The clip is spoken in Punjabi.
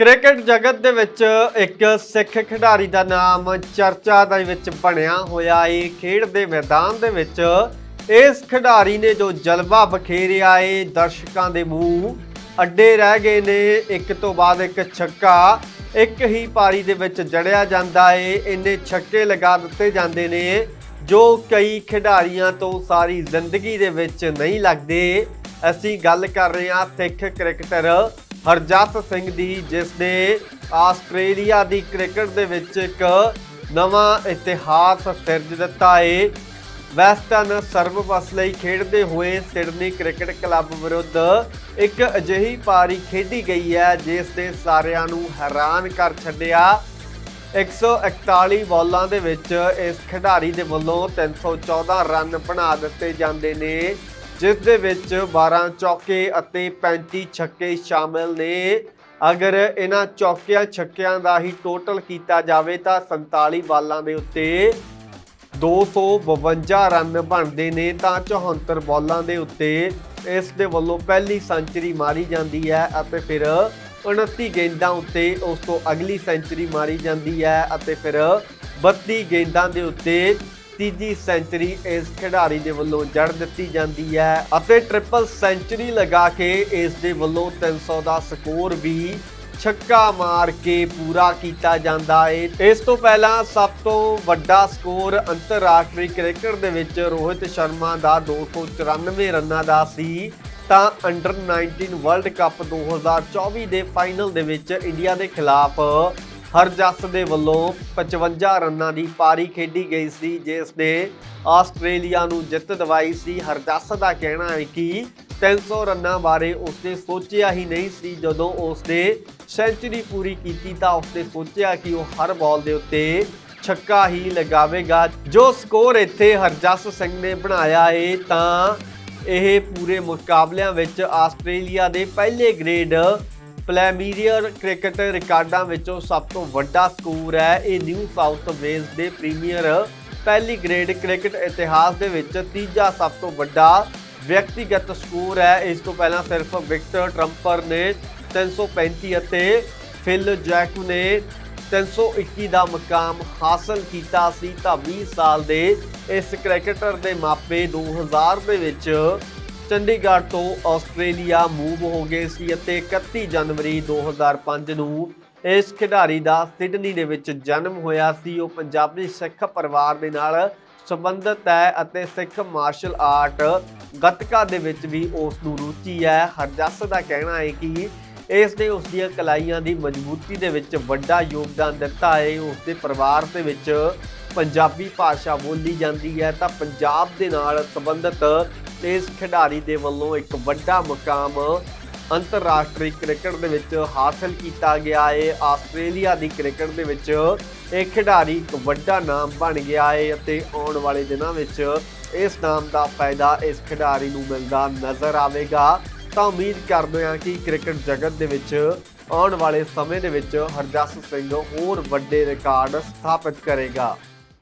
ਕ੍ਰਿਕਟ ਜਗਤ ਦੇ ਵਿੱਚ ਇੱਕ ਸਿੱਖ ਖਿਡਾਰੀ ਦਾ ਨਾਮ ਚਰਚਾ ਦੇ ਵਿੱਚ ਬਣਿਆ ਹੋਇਆ ਏ ਖੇਡ ਦੇ ਮੈਦਾਨ ਦੇ ਵਿੱਚ ਇਸ ਖਿਡਾਰੀ ਨੇ ਜੋ ਜਲਵਾ ਬਖੇਰਿਆ ਏ ਦਰਸ਼ਕਾਂ ਦੇ ਮੂੰਹ ਅੱਡੇ ਰਹਿ ਗਏ ਨੇ। ਇੱਕ ਤੋਂ ਬਾਅਦ ਇੱਕ ਛੱਕਾ ਇੱਕ ਹੀ ਪਾਰੀ ਦੇ ਵਿੱਚ ਜੜਿਆ ਜਾਂਦਾ ਏ ਇੰਨੇ ਛੱਕੇ ਲਗਾ ਦਿੱਤੇ ਜਾਂਦੇ ਨੇ ਜੋ ਕਈ ਖਿਡਾਰੀਆਂ ਤੋਂ ਸਾਰੀ ਜ਼ਿੰਦਗੀ ਦੇ ਵਿੱਚ ਨਹੀਂ ਲੱਗਦੇ। ਅਸੀਂ ਗੱਲ ਕਰ ਰਹੇ ਹਾਂ ਸਿੱਖ ਕ੍ਰਿਕਟਰ ਹਰਜੱਤ ਸਿੰਘ ਦੀ, ਜਿਸ ਨੇ ਆਸਟ੍ਰੇਲੀਆ ਦੀ ਕ੍ਰਿਕਟ ਦੇ ਵਿੱਚ ਇੱਕ ਨਵਾਂ ਇਤਿਹਾਸ ਸਿਰਜ ਦਿੱਤਾ ਏ। ਵੈਸਟਰਨ ਸਰਵਪਸ ਲਈ ਖੇਡਦੇ ਹੋਏ ਸਿਡਨੀ ਕ੍ਰਿਕਟ ਕਲੱਬ ਵਿਰੁੱਧ ਇੱਕ ਅਜਿਹੀ ਪਾਰੀ ਖੇਡੀ ਗਈ ਹੈ, ਜਿਸ ਨੇ ਸਾਰਿਆਂ ਨੂੰ ਹੈਰਾਨ ਕਰ ਛੱਡਿਆ। 141 ਬਾਲਾਂ ਦੇ ਵਿੱਚ ਇਸ ਖਿਡਾਰੀ ਦੇ ਵੱਲੋਂ 314 ਰਨ ਬਣਾ ਦਿੱਤੇ ਜਾਂਦੇ ਨੇ। ਜਿਸ ਦੇ ਵਿੱਚ 12 ਚੌਕੇ ਅਤੇ 35 ਛੱਕੇ ਸ਼ਾਮਿਲ ਨੇ। ਅਗਰ ਇਹਨਾਂ ਚੌਕਿਆਂ ਛੱਕਿਆਂ ਦਾ ਹੀ ਟੋਟਲ ਕੀਤਾ ਜਾਵੇ ਤਾਂ 47 ਬਾਲਾਂ ਦੇ ਉੱਤੇ 252 ਰਨ ਬਣਦੇ ਨੇ। ਤਾਂ 74 ਬਾਲਾਂ ਦੇ ਉੱਤੇ ਇਸ ਦੇ ਵੱਲੋਂ ਪਹਿਲੀ ਸੈਂਚਰੀ ਮਾਰੀ ਜਾਂਦੀ ਹੈ ਅਤੇ ਫਿਰ 29 ਗੇਂਦਾਂ ਉੱਤੇ ਉਸ ਤੋਂ ਅਗਲੀ ਸੈਂਚਰੀ ਮਾਰੀ ਜਾਂਦੀ ਹੈ ਅਤੇ ਫਿਰ 32 ਗੇਂਦਾਂ ਦੇ ਉੱਤੇ ਤੀਜੀ ਸੈਂਚਰੀ ਇਸ ਖਿਡਾਰੀ ਦੇ ਵੱਲੋਂ ਜੜ ਦਿੱਤੀ ਜਾਂਦੀ ਹੈ ਅਤੇ ਟ੍ਰਿਪਲ ਸੈਂਚਰੀ ਲਗਾ ਕੇ ਇਸ ਦੇ ਵੱਲੋਂ 300 ਦਾ ਸਕੋਰ ਵੀ ਛੱਕਾ ਮਾਰ ਕੇ ਪੂਰਾ ਕੀਤਾ ਜਾਂਦਾ ਏ। ਇਸ ਤੋਂ ਪਹਿਲਾਂ ਸਭ ਤੋਂ ਵੱਡਾ ਸਕੋਰ ਅੰਤਰਰਾਸ਼ਟਰੀ ਕ੍ਰਿਕਟ ਦੇ ਵਿੱਚ ਰੋਹਿਤ ਸ਼ਰਮਾ ਦਾ 294 ਰਨਾਂ ਦਾ ਸੀ। ਤਾਂ ਅੰਡਰ 19 ਵਰਲਡ ਕੱਪ 2024 ਦੇ ਫਾਈਨਲ ਦੇ ਵਿੱਚ ਇੰਡੀਆ ਦੇ ਖਿਲਾਫ ਹਰਜਸ ਦੇ ਵੱਲੋਂ 55 ਰਨਾਂ ਦੀ ਪਾਰੀ ਖੇਡੀ ਗਈ ਸੀ ਜਿਸ ਨੇ ਆਸਟ੍ਰੇਲੀਆ ਨੂੰ ਜਿੱਤ ਦਿਵਾਈ ਸੀ ਹਰਜਸ ਦਾ ਕਹਿਣਾ ਹੈ ਕਿ 300 ਰਨਾਂ ਬਾਰੇ ਉਸਨੇ ਸੋਚਿਆ ਹੀ ਨਹੀਂ ਸੀ। ਜਦੋਂ ਉਸਨੇ ਸੈਂਚਰੀ ਪੂਰੀ ਕੀਤੀ ਤਾਂ ਉਸਨੇ ਸੋਚਿਆ ਕਿ ਉਹ ਹਰ ਬਾਲ ਦੇ ਉੱਤੇ ਛੱਕਾ ਹੀ ਲਗਾਵੇਗਾ। ਜੋ ਸਕੋਰ ਇੱਥੇ ਹਰਜਸ ਸਿੰਘ ਨੇ ਬਣਾਇਆ ਏ, ਤਾਂ ਇਹ ਪੂਰੇ ਮੁਕਾਬਲਿਆਂ ਵਿੱਚ ਆਸਟ੍ਰੇਲੀਆ ਦੇ ਪਹਿਲੇ ਗ੍ਰੇਡ ਪਲੇਮੀਰੀਅਰ ਕ੍ਰਿਕਟ ਰਿਕਾਰਡਾਂ ਵਿੱਚੋਂ ਸਭ ਤੋਂ ਵੱਡਾ ਸਕੋਰ ਹੈ। ਇਹ ਨਿਊ ਸਾਊਥ ਵੇਲਸ ਦੇ ਪ੍ਰੀਮੀਅਰ ਪਹਿਲੀ ਗ੍ਰੇਡ ਕ੍ਰਿਕਟ ਇਤਿਹਾਸ ਦੇ ਵਿੱਚ ਤੀਜਾ ਸਭ ਤੋਂ ਵੱਡਾ ਵਿਅਕਤੀਗਤ ਸਕੋਰ ਹੈ। ਇਸ ਤੋਂ ਪਹਿਲਾਂ ਸਿਰਫ ਵਿਕਟਰ ਟਰੰਪਰ ਨੇ 335 ਅਤੇ ਫਿਲ ਜੈਕੂ ਨੇ 321 ਦਾ ਮੁਕਾਮ ਹਾਸਲ ਕੀਤਾ ਸੀ। ਤਾਂ 20 ਸਾਲ ਦੇ ਇਸ ਕ੍ਰਿਕਟਰ ਦੇ ਮਾਪੇ 2000 ਦੇ ਵਿੱਚ ਚੰਡੀਗੜ੍ਹ ਤੋਂ ਆਸਟ੍ਰੇਲੀਆ ਮੂਵ ਹੋ ਗਏ ਸੀ ਅਤੇ 31 ਜਨਵਰੀ 2005 ਨੂੰ ਇਸ ਖਿਡਾਰੀ ਦਾ ਸਿਡਨੀ ਦੇ ਵਿੱਚ ਜਨਮ ਹੋਇਆ ਸੀ। ਉਹ ਪੰਜਾਬੀ ਸਿੱਖ ਪਰਿਵਾਰ ਦੇ ਨਾਲ ਸੰਬੰਧਿਤ ਹੈ ਅਤੇ ਸਿੱਖ ਮਾਰਸ਼ਲ ਆਰਟ ਗੱਤਕਾ ਦੇ ਵਿੱਚ ਵੀ ਉਸ ਨੂੰ ਰੁਚੀ ਹੈ। ਹਰਜਸ ਦਾ ਕਹਿਣਾ ਹੈ ਕਿ ਇਸ ਨੇ ਉਸ ਦੀਆਂ ਕਲਾਈਆਂ ਦੀ ਮਜ਼ਬੂਤੀ ਦੇ ਵਿੱਚ ਵੱਡਾ ਯੋਗਦਾਨ ਦਿੱਤਾ ਹੈ। ਉਸ ਦੇ ਪਰਿਵਾਰ ਦੇ ਵਿੱਚ ਪੰਜਾਬੀ ਭਾਸ਼ਾ ਬੋਲੀ ਜਾਂਦੀ ਹੈ ਤਾਂ ਪੰਜਾਬ ਦੇ ਨਾਲ ਸੰਬੰਧਿਤ ਇਸ ਖਿਡਾਰੀ ਦੇ ਵੱਲੋਂ ਇੱਕ ਵੱਡਾ ਮੁਕਾਮ ਅੰਤਰਰਾਸ਼ਟਰੀ ਕ੍ਰਿਕਟ ਦੇ ਵਿੱਚ ਹਾਸਲ ਕੀਤਾ ਗਿਆ ਹੈ ਆਸਟ੍ਰੇਲੀਆ ਦੀ ਕ੍ਰਿਕਟ ਦੇ ਵਿੱਚ ਇਹ ਖਿਡਾਰੀ ਇੱਕ ਵੱਡਾ ਨਾਮ ਬਣ ਗਿਆ ਹੈ ਅਤੇ ਆਉਣ ਵਾਲੇ ਦਿਨਾਂ ਵਿੱਚ ਇਸ ਨਾਮ ਦਾ ਫਾਇਦਾ ਇਸ ਖਿਡਾਰੀ ਨੂੰ ਮਿਲਦਾ ਨਜ਼ਰ ਆਵੇਗਾ। ਤਾਂ ਉਮੀਦ ਕਰਦੇ ਹਾਂ ਕਿ ਕ੍ਰਿਕਟ ਜਗਤ ਦੇ ਵਿੱਚ ਆਉਣ ਵਾਲੇ ਸਮੇਂ ਦੇ ਵਿੱਚ ਹਰਜਸ ਸਿੰਘ ਹੋਰ ਵੱਡੇ ਰਿਕਾਰਡ ਸਥਾਪਿਤ ਕਰੇਗਾ।